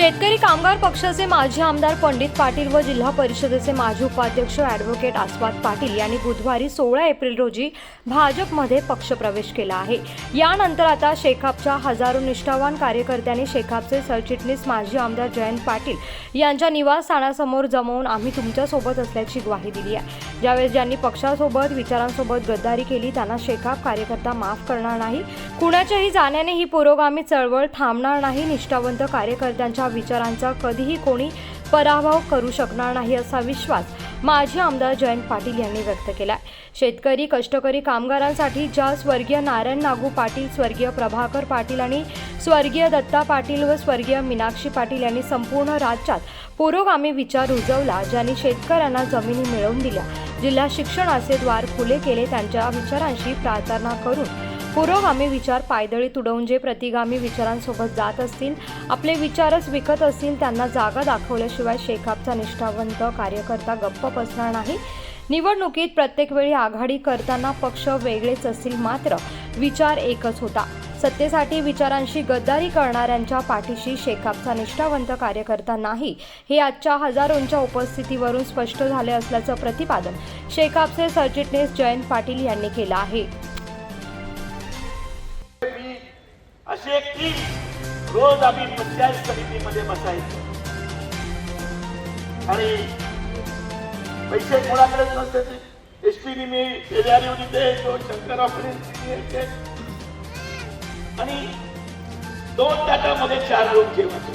शेतकरी कामगार पक्षाचे माजी आमदार पंडित पाटील व जिल्हा परिषदेचे माजी उपाध्यक्ष ॲडव्होकेट आस्वाद पाटील यांनी बुधवारी सोळा एप्रिल रोजी भाजपमध्ये पक्षप्रवेश केला आहे. यानंतर आता शेखापच्या हजारो निष्ठावान कार्यकर्त्यांनी शेखापचे सरचिटणीस माजी आमदार जयंत पाटील यांच्या निवासस्थानासमोर जमवून आम्ही तुमच्यासोबत असल्याची ग्वाही दिली आहे. ज्यावेळेस ज्यांनी पक्षासोबत विचारांसोबत गद्दारी केली त्यांना शेखाप कार्यकर्ता माफ करणार नाही. कुणाच्याही जाण्याने ही पुरोगामी चळवळ थांबणार नाही. निष्ठावंत कार्यकर्त्यांच्या विचारांचा कधीही कोणी पराभव करू शकणार नाही असा विश्वास माजी आमदार जयंत पाटील यांनी व्यक्त केला शेतकरी कष्टकरी कामगारांसाठी ज्या स्वर्गीय नारायण नागू पाटील स्वर्गीय प्रभाकर पाटील आणि स्वर्गीय दत्ता पाटील व स्वर्गीय मीनाक्षी पाटील यांनी संपूर्ण राज्यात पुरोगामी विचार रुजवला ज्यांनी शेतकऱ्यांना जमिनी मिळवून दिल्या. जिल्हा शिक्षणाचे द्वार खुले केले त्यांच्या विचारांशी प्रार्थना करून पुरोगामी विचार पायदळी तुडवून जे प्रतिगामी विचारांसोबत जात असतील आपले विचारच विकत असतील त्यांना जागा दाखवल्याशिवाय शेखापचा निष्ठावंत कार्यकर्ता गप्प बसणार नाही. निवडणुकीत प्रत्येक वेळी आघाडी करताना पक्ष वेगळेच असतील मात्र विचार एकच होता. सत्तेसाठी विचारांशी गद्दारी करणाऱ्यांच्या पाठीशी शेखापचा निष्ठावंत कार्यकर्ता नाही हे आजच्या हजारोंच्या उपस्थितीवरून स्पष्ट झाले असल्याचं प्रतिपादन शेखापचे सरचिटणीस जयंत पाटील यांनी केलं आहे. अशी एक टीम रोज आम्ही पंचायत समितीमध्ये बसायचो. आणि पैसे कोणाकडेच नसते एस टीने मी शेजारी होती ते तो शंकर आणि दोन ताटामध्ये चार लोक जेवत